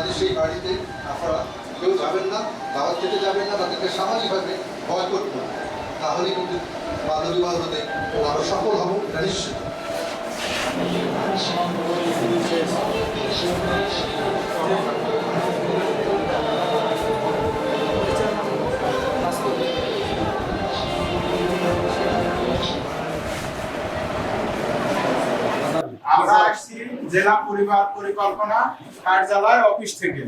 তাদের সেই বাড়িতে আপনারা কেউ যাবেন না দাওয়াত খেতে যাবেন না তাদেরকে সামাজিকভাবে ভয় হবে তাহলে কিন্তু বাল্যবিবাহ হতে আরও সফল হব এটা নিশ্চিত আমরা আসছি জেলা পরিবার পরিকল্পনা কার্যালয় অফিস থেকে।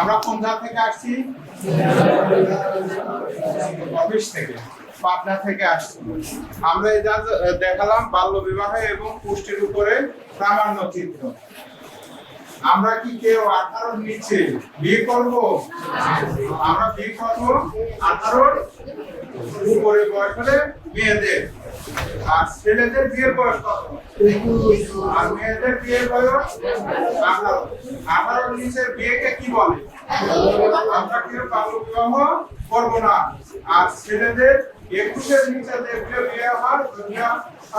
আমরা কোন জায়গা থেকে আসছি? অফিস থেকে, পাবনা থেকে আসছি। আমরা এই দেখালাম বাল্য বিবাহ এবং পুষ্টির উপরে প্রামাণ্য চিত্র। আমরা কি কেউ আঠারোর নিচে বিয়ে করব? আমরা বিয়ে করব আঠারোর উপরে বয়স হলে মেয়েদের। আর ছেলেদের বিয়ের বয়স কত? আর মেয়েদের বিয়ের বয়স আঠারো। আঠারোর নিচের বিয়েকে কি বলে? আমরা কেউ বাল্য বিবাহ করব না। আর ছেলেদের একুশের নিচে দেখলে বিয়ে হয় বিয়ে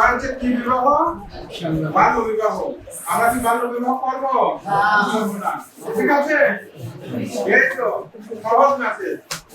হচ্ছে কি বিবাহ? বাল্য বিবাহ। আমরা কি বাল্য বিবাহ করব? না। ঠিক আছে? এই তো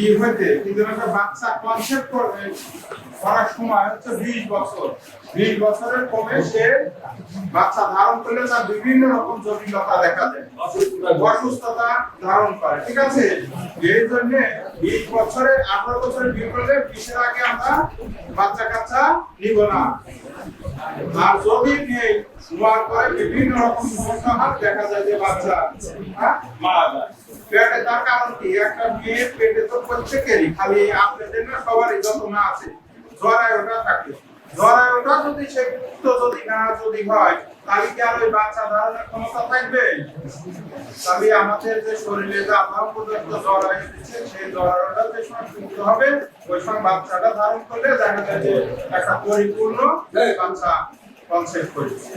ই হইতে, কিন্তু একটা বাচ্চা কনসেপ্ট করবে করার সময় হচ্ছে বিশ বছর। বিশ বছরের কমে সে বাচ্চা ধারণ করলে তার বিভিন্ন রকম জটিলতা দেখা দেয় অসুস্থতা ধারণ করে, ঠিক আছে? এই জন্য বিশ বছরে আঠারো বছরে বিয়ে করলে বিশের আগে আমরা বাচ্চা কাচ্চা নিব না। আর যদি নেই নোয়ার পরে বিভিন্ন রকম সমস্যা হয় দেখা যায় যে বাচ্চা হ্যাঁ, মারা যায়। পেটে তার কারণ কি? একটা মেয়ের পেটে তো প্রত্যেকেরই খালি আপনাদের না সবারই যত না আছে জরায়ুটা থাকে। জরায়ুটা যদি সে মুক্ত যদি না যদি হয় তাহলে কি আর ওই বাচ্চা ধারণের ক্ষমতা থাকবে? তাহলে আমাদের যে শরীরে যে আল্লাহ পর্যন্ত জরায়ু দিচ্ছে সেই জরায়ুটা যে সময় মুক্ত হবে ওই সময় বাচ্চাটা ধারণ করলে দেখা যায় যে একটা পরিপূর্ণ বাচ্চা কনসেপ্ট করছে